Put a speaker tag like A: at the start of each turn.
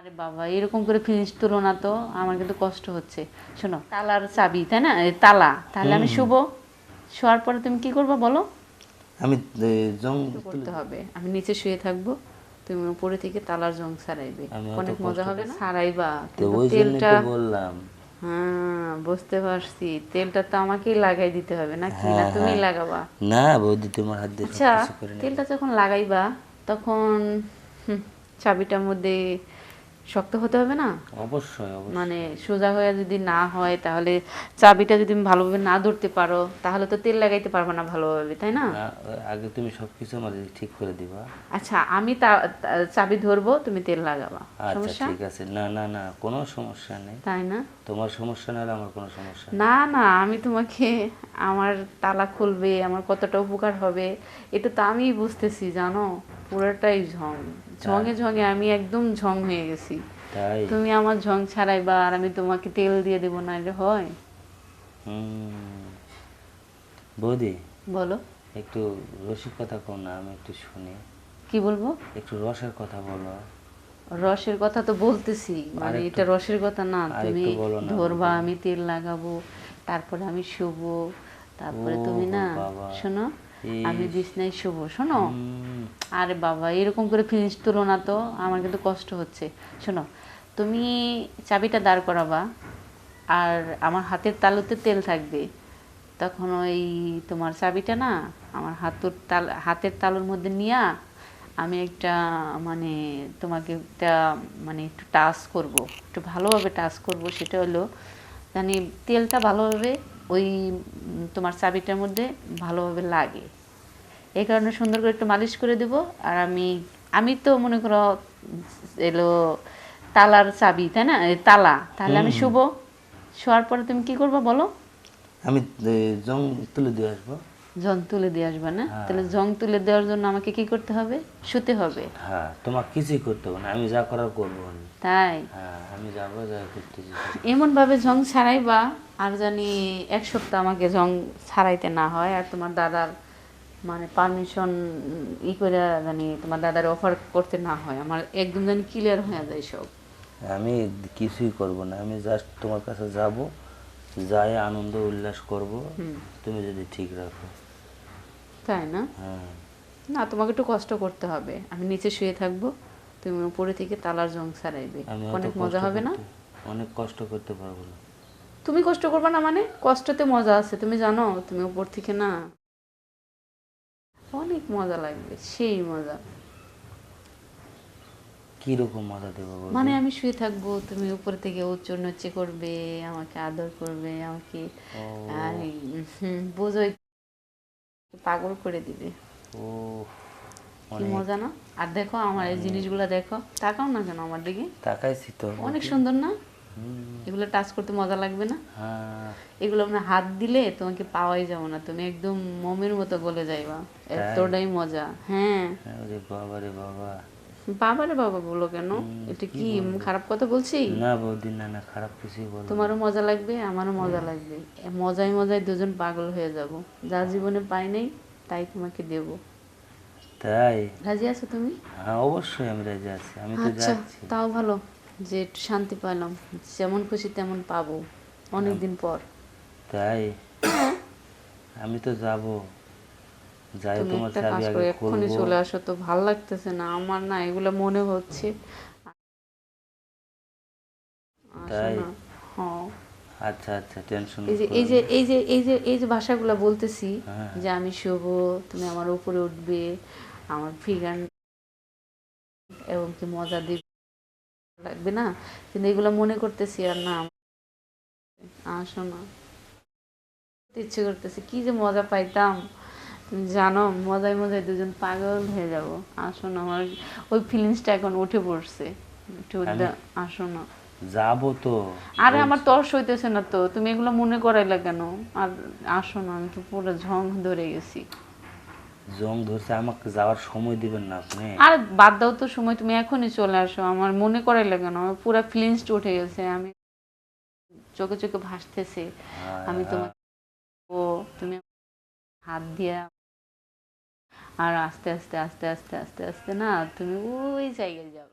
A: আরে বাবা এরকম করে ফিনিশ তুলো না তো আমার কিন্তু কষ্ট হচ্ছে। শোনো তালার চাবি তাই না? এই তালা। তাহলে আমি শুভ শোয়ার পরে তুমি কি করবে বলো?
B: আমি এ, জং
A: করতে হবে। আমি নিচে শুয়ে থাকব তুমি উপরে থেকে তালার জং
B: আমি অত
A: অনেক মজা হবে না। ছাড়াইবা
B: তো
A: কিন্তু
B: ওই জন্য
A: তেলটা
B: তো বললাম।
A: হ্যাঁ বুঝতে পারছি। তেলটা তো আমাকেই লাগাই দিতে হবে না কি? না তুমি লাগাবা।
B: না বৌদি তোমার হাত দিয়ে
A: আচ্ছা
B: সবকিছু করে নেবে।
A: তেলটা যখন লাগাইবা তখন হুম, চাবিটার মধ্যে শক্ত হতে হবে না?
B: অবশ্যই অবশ্যই।
A: মানে সোজা হয়ে যদি না হয় তাহলে চাবিটা যদি ভালোভাবে না ধরতে পারো তাহলে তো তেল লাগাইতে পারবে না ভালোভাবে তাই না?
B: আগে তুমি সবকিছু আমার ঠিক করে দিবা।
A: আচ্ছা আমি চাবি ধরবো তুমি তেল লাগাবা।
B: আচ্ছা
A: সমস্যা?
B: ঠিক আছে। না না না কোনো সমস্যা নেই।
A: তাই না?
B: তোমার সমস্যা না হলে আমার কোনো সমস্যা
A: না না আমি তোমাকে আমার তালা খুলবে আমার কতটা উপকার হবে এটা তো আমি বুঝতেছি জানো? পুরোটাই ঝং। ঝঙে ঝঙে আমি একদম ঝং হয়ে গেছি। তুমি আমার ঝং ছাড়াইবা আর আমি তোমাকে তেল দিয়ে দেবো না এটা হয়
B: বৌদি।
A: বলো।
B: একটু রসিকতা কর না আমি একটু শুনি।
A: কি বলব?
B: একটু রসের কথা বলো।
A: রসের কথা তো বলতেছি মানে এটা রসের কথা না তুমি ধরবা আমি তেল লাগাবো তারপরে আমি শুভ তারপরে তুমি না শোনো আমি। বিছনায় শুভ শোনো? আরে বাবা, এরকম করে ফিনিশ তুলো না তো, আমার কিন্তু কষ্ট হচ্ছে। শোনো, তুমি চাবিটা দাঁড় করাবা, আর আমার হাতের তালুতে তেল থাকবে। তখন ওই তোমার চাবিটা না, আমার হাতুর তাল, হাতের তালুর মধ্যে নিয়া আমি একটা মানে তোমাকে একটা মানে একটু টাচ করব, একটু ভালোভাবে টাচ করব, সেটা হলো জানি তেলটা ভালোভাবে ওই তোমার চাবিটার মধ্যে ভালোভাবে লাগে। এই কারণে সুন্দর করে একটু মালিশ করে দেব। আর আমি আমি তো মনে করো এলো তালার চাবি তাই না? তালা। তাহলে আমি শুভ শোয়ার পরে তুমি কি করবে বলো?
B: আমি জং তুলে দিয়ে আসব।
A: জং তুলে দিয়ে আসবে না? তাহলে জং তুলে দেওয়ার জন্য আমাকে কি করতে হবে? শুতে হবে।
B: হ্যাঁ তোমার কিছুই করতে হবে না। আমি যা করার করব।
A: তাই?
B: হ্যাঁ আমি যাব যা করতেছি।
A: এমন ভাবে জং ছাড়াইবা আর জানি এক সপ্তাহ আমাকে জং ছাড়াইতে না হয় আর তোমার দাদার মানে পারমিশন ই করে জানি তোমার দাদার অফার করতে না হয় আমার একদম জানি ক্লিয়ার হয়ে যায় সব।
B: আমি কিছুই করব না আমি জাস্ট তোমার কাছে যাব যাই আনন্দ উল্লাস করব তুমি যদি ঠিক রাখো।
A: তাই না?
B: হ্যাঁ।
A: না তোমাকে একটু কষ্ট করতে হবে আমি নিচে শুয়ে থাকব তুমি উপরে থেকে তালার জং ছাড়াইবে অনেক মজা হবে না?
B: অনেক কষ্ট করতে পারব না।
A: তুমি কষ্ট করবে না মানে? কষ্টতে মজা আছে তুমি জানো তুমি উপর থেকে না। অনেক মজা লাগবে সেই মজা।
B: কি রকম মজা দেবো
A: মানে আমি শুয়ে থাকব তুমি উপর থেকে উচ্চ নচ্ছে করবে আমাকে আদর করবে আমাকে বোঝোই পাগল করে দিবে।
B: ও
A: কি মজা না? আর দেখো আমার এই জিনিসগুলো দেখো তাকাও না কেন আমার দিকে।
B: তাকাইছি তো।
A: অনেক সুন্দর না? এগুলো টাচ করতে মজা লাগবে না?
B: হ্যাঁ।
A: এগুলো মানে হাত দিলে তোমাকে পাওয়াই যাব না। তুমি একদম মোমের মতো গলে যাইবা। এতটাই মজা। হ্যাঁ।
B: হ্যাঁ, বাবা রে বাবা।
A: বাবারে বাবা বলো কেন? এটা কি খারাপ কথা বলছি?
B: না বৌদি না না খারাপ কিছুই বলো
A: তোমারও মজা লাগবে আমারও মজা লাগবে। মজায় মজায় দুজন পাগল হয়ে যাব। যা জীবনে পাই নাই তাই তোমাকে দেব।
B: তাই?
A: রাজি আছো তুমি?
B: হ্যাঁ অবশ্যই আমি রাজি আছি। আমি তো
A: আচ্ছা
B: যাচ্ছি।
A: তাও ভালো। যে একটু শান্তি পেলাম যেমন খুশি তেমন পাবো অনেকদিন পর।
B: তাই? আমি তো যাব। যাই তোমার চাবি আগে
A: এক্ষুনি চলে আসো তো ভালো লাগতেছে না আমার না এগুলো মনে হচ্ছে।
B: তাই?
A: হ্যাঁ
B: আচ্ছা আচ্ছা টেনশন
A: এই যে এই যে এই যে এই যে এই যে ভাষাগুলো বলতেছি
B: হ্যাঁ।
A: যে আমি শুভ তুমি আমার উপরে উঠবে আমার ফিগার এবং কি মজা দিবে। লাগবে না? কিন্তু এগুলো মনে করতেছি আর না। আসো না ইচ্ছে করতেছে কি যে মজা পাইতাম। তুমি জানো মজায় মজায় দুজন পাগল হয়ে যাব। আসো না আমার ওই ফিলিংসটা এখন উঠে পড়ছে। আসো না
B: যাব তো।
A: আরে আমার তর্স হইতেছে না তো। তুমি এগুলো মনে করাইলা কেন? আর আসো না আমি তো পুরো ঝং ধরে গেছি।
B: জং ধরছে আমাকে যাওয়ার সময় দিবেন না আপনি।
A: আর বাদ দাও তো সময় তুমি এখনই চলে আসো আমার মনে করে লাগে না আমার পুরো ফিলিংসটা উঠে গেছে আমি চোখে চোখে ভাসতেছে আমি তোমার ও তুমি হাত দিয়া আর আস্তে আস্তে আস্তে আস্তে আস্তে আস্তে না তুমি ওই জায়গায় যাবে।